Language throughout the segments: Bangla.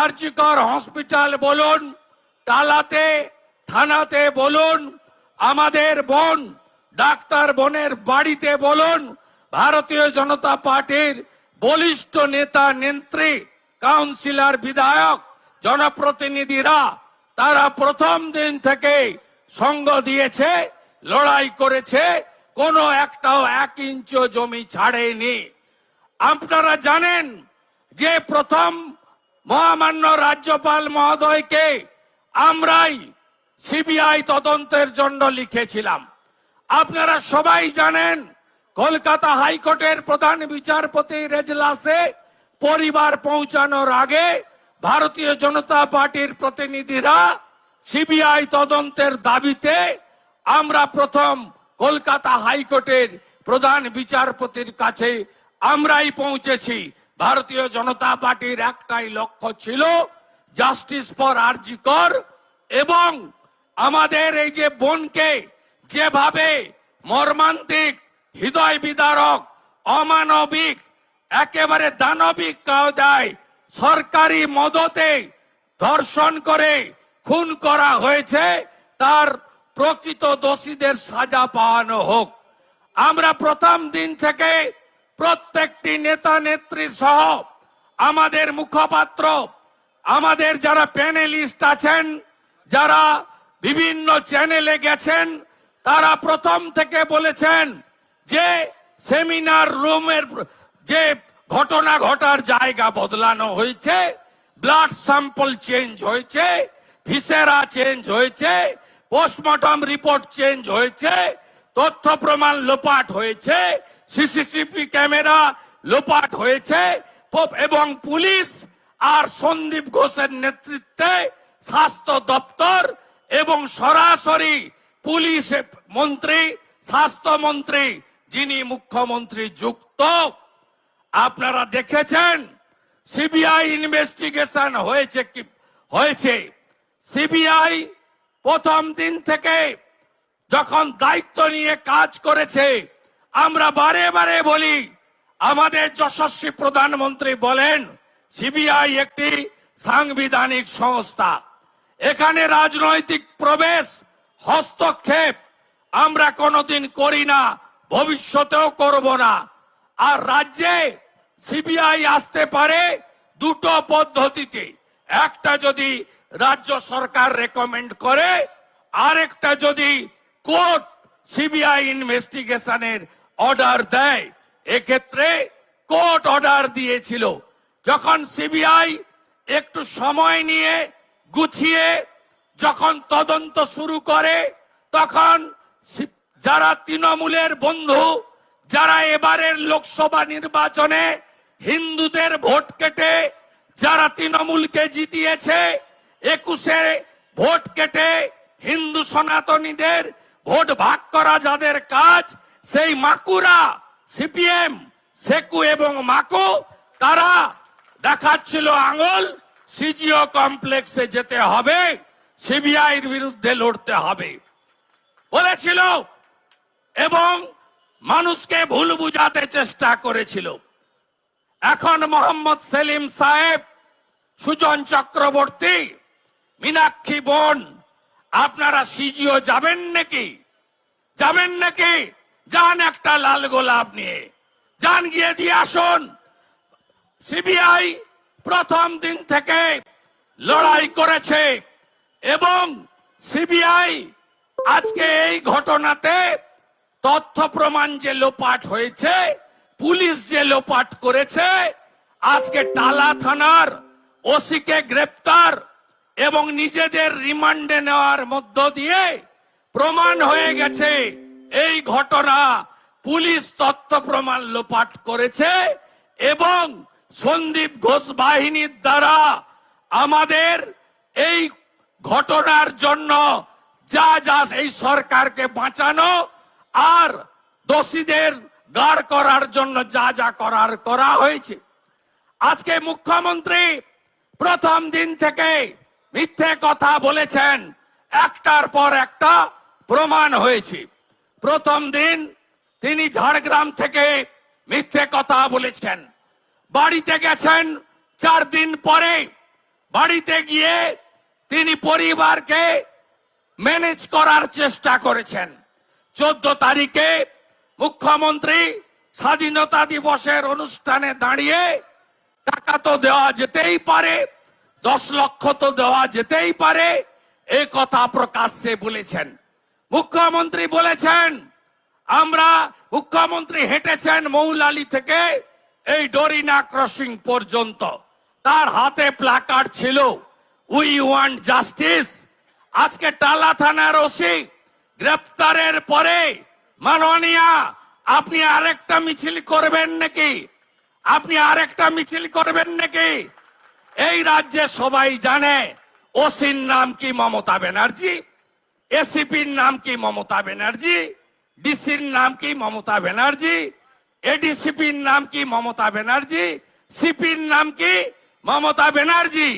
আরজিকর হসপিটাল বলুন টালাতে থানাতে বলুন, আমাদের বোন, ডাক্তার বোনের বাড়িতে বলুন, ভারতীয় জনতা পার্টির বলিষ্ঠ নেতা নেত্রী, কাউন্সিলর বিধায়ক, জনপ্রতিনিধিরা, তারা প্রথম দিন থেকে সঙ্গ দিয়েছে, লড়াই করেছে, কোনো একটাও এক ইঞ্চ জমি ছাড়েনি। আপনারা জানেন যে প্রথম মহামান্য রাজ্যপাল মহোদয়কে আমরাই সিবিআই তদন্তের জন্য লিখেছিলাম। আপনারা সবাই জানেন, কলকাতা হাইকোর্টের প্রধান বিচারপতি রেজলাসে পরিবার পৌঁছানোর আগে ভারতীয় জনতা পার্টির প্রতিনিধিরা সিবিআই তদন্তের দাবিতে আমরা প্রথম কলকাতা হাইকোর্টের প্রধান বিচারপতির কাছে আমরাই পৌঁছেছি। ভারতীয় জনতা পার্টির একটাই লক্ষ্য ছিল জাস্টিস ফর আরজিকর এবং আমাদের এই যে বোনকে যেভাবে মর্মান্তিক, হৃদয় বিদারক, অমানবিক, একেবারে দানবিক কায়দায় সরকারি মদতে ধর্ষণ করে খুন করা হয়েছে, তার প্রকৃত দোষীদের সাজা পাওয়ানো হোক। আমরা প্রথম দিন থেকে প্রত্যেকটি নেতা, নেত্রী সহ আমাদের মুখপাত্র, আমাদের যারা প্যানেলিস্ট আছেন, যারা বিভিন্ন চ্যানেলে গেছেন, তারা প্রথম থেকে বলেছেন যে সেমিনার রুমের যে ঘটনা ঘটার জায়গা বদলানো হয়েছে, ব্লাড স্যাম্পল চেঞ্জ হয়েছে, ভিসেরা চেঞ্জ হয়েছে, পোস্টমর্টম রিপোর্ট চেঞ্জ হয়েছে, তথ্য প্রমাণ লোপাট হয়েছে সিসিটিভি ক্যামেরা লোপাট হয়েছে। এবং পুলিশ আর সন্দীপ ঘোষের নেতৃত্বে স্বাস্থ্য দপ্তর এবং সরাসরি পুলিশ মন্ত্রী স্বাস্থ্যমন্ত্রী যিনি মুখ্যমন্ত্রী যুক্ত। আপনারা দেখেছেন, সিবিআই ইনভেস্টিগেশন হয়েছে কি, হয়েছে। সিবিআই প্রথম দিন থেকে যখন দায়িত্ব নিয়ে কাজ করেছে আমরা বারে বারে বলি, আমাদের যশস্বী প্রধানমন্ত্রী বলেন, সিবিআই একটি সাংবিধানিক সংস্থা। এখানে রাজনৈতিক প্রবেশ, হস্তক্ষেপ, আমরা কোনোদিন করি না, ভবিষ্যতেও করব না। আর রাজ্যে সিবিআই আসতে পারে দুটো পদ্ধতিতে। একটা যদি রাজ্য সরকার রেকমেন্ড করে, আরেকটা যদি কোর্ট সিবিআই ইনভেস্টিগেশনের অর্ডার দেয়। এক্ষেত্রে কোর্ট অর্ডার দিয়েছিল। যখন সিবিআই একটু সময় নিয়ে গুছিয়ে যখন তদন্ত শুরু করে, তখন যারা তৃণমূলের বন্ধু, যারা এবারের লোকসভা নির্বাচনে হিন্দুদের ভোট কেটে যারা তৃণমূলকে জিতিয়েছে, একুশে ভোট কেটে হিন্দু সনাতনীদের ভোট ভাগ করা যাদের কাজ সেই মাকুরা, সিপিএম, সেকু এবং মাকু, তারা দেখাচ্ছিল আঙুল, সিজিও কমপ্লেক্সে যেতে হবে, সিবিআইয়ের বিরুদ্ধে লড়তে হবে। বলেছিল এবং মানুষকে ভুল বুঝাতে চেষ্টা করেছিল। এখন মোহাম্মদ সেলিম সাহেব, সুজন চক্রবর্তী, মীনাক্ষী বোন, আপনারা সিজিও যাবেন নাকি? যাবেন নাকি? যান একটা লাল গোলাপ নিয়ে। যান গিয়ে দিয়ে আসুন। সিবিআই প্রথম দিন থেকে লড়াই করেছে এবং সিবিআই আজকে এই ঘটনাতে তথ্য প্রমাণ যে লোপাট হয়েছে, পুলিশ যে লোপাট করেছে, আজকে টালা থানার ওসিকে গ্রেপ্তার এবং নিজেদের রিমান্ডে নেওয়ার মধ্য দিয়ে প্রমাণ হয়ে গেছে। এই ঘটনা পুলিশ তথ্য প্রমাণ লোপাট করেছে এবং সন্দীপ ঘোষ বাহিনীর দ্বারা আমাদের এই ঘটনার জন্য যা যা এই সরকারকে বাঁচানো আর দোষীদের গাড় করার জন্য যা যা করার করা হয়েছে। আজকে মুখ্যমন্ত্রী প্রথম দিন থেকে মিথ্যে কথা বলেছেন। একটার পর একটা প্রমাণ হয়েছে। প্রথম দিন তিনি ঝাড়গ্রাম থেকে মিথ্যে কথা বলেছেন। বাড়িতে গেছেন চার দিন পরে। বাড়িতে গিয়ে তিনি পরিবারকে ম্যানেজ করার চেষ্টা করেছেন। চোদ্দ তারিখে মুখ্যমন্ত্রী স্বাধীনতা দিবসের অনুষ্ঠানে দাঁড়িয়ে টাকা তো দেওয়া যেতেই পারে, দশ লক্ষ তো দেওয়া যেতেই পারে, এ কথা প্রকাশ্যে বলেছেন। মুখ্যমন্ত্রী বলেছেন, আমরা মুখ্যমন্ত্রী হেঁটেছেন মৌলালি থেকে এই ডরিনা ক্রসিং পর্যন্ত। তার হাতে প্লাকার্ড ছিল। We want justice. আজকে টালা থানার ওসি গ্রেপ্তারের পরে, মাননীয়া, আপনি আরেকটা মিছিল করবেন নাকি? আপনি আরেকটা মিছিল করবেন নাকি? এই রাজ্যে সবাই জানে, ওসির নাম কি মমতা ব্যানার্জি? এসিপির নাম কি মমতা ব্যানার্জি? ডিসির নাম কি মমতা ব্যানার্জি? এডিসিপির নাম কি মমতা ব্যানার্জি? সিপির নাম কি Mamata Banerjee?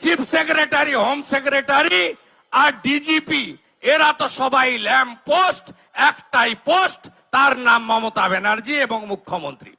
Chief secretary, home secretary আর ডিজিপি, এরা তো সবাই ল্যাম্প পোস্ট একটাই পোস্ট, তার নাম মমতা ব্যানার্জি এবং মুখ্যমন্ত্রী।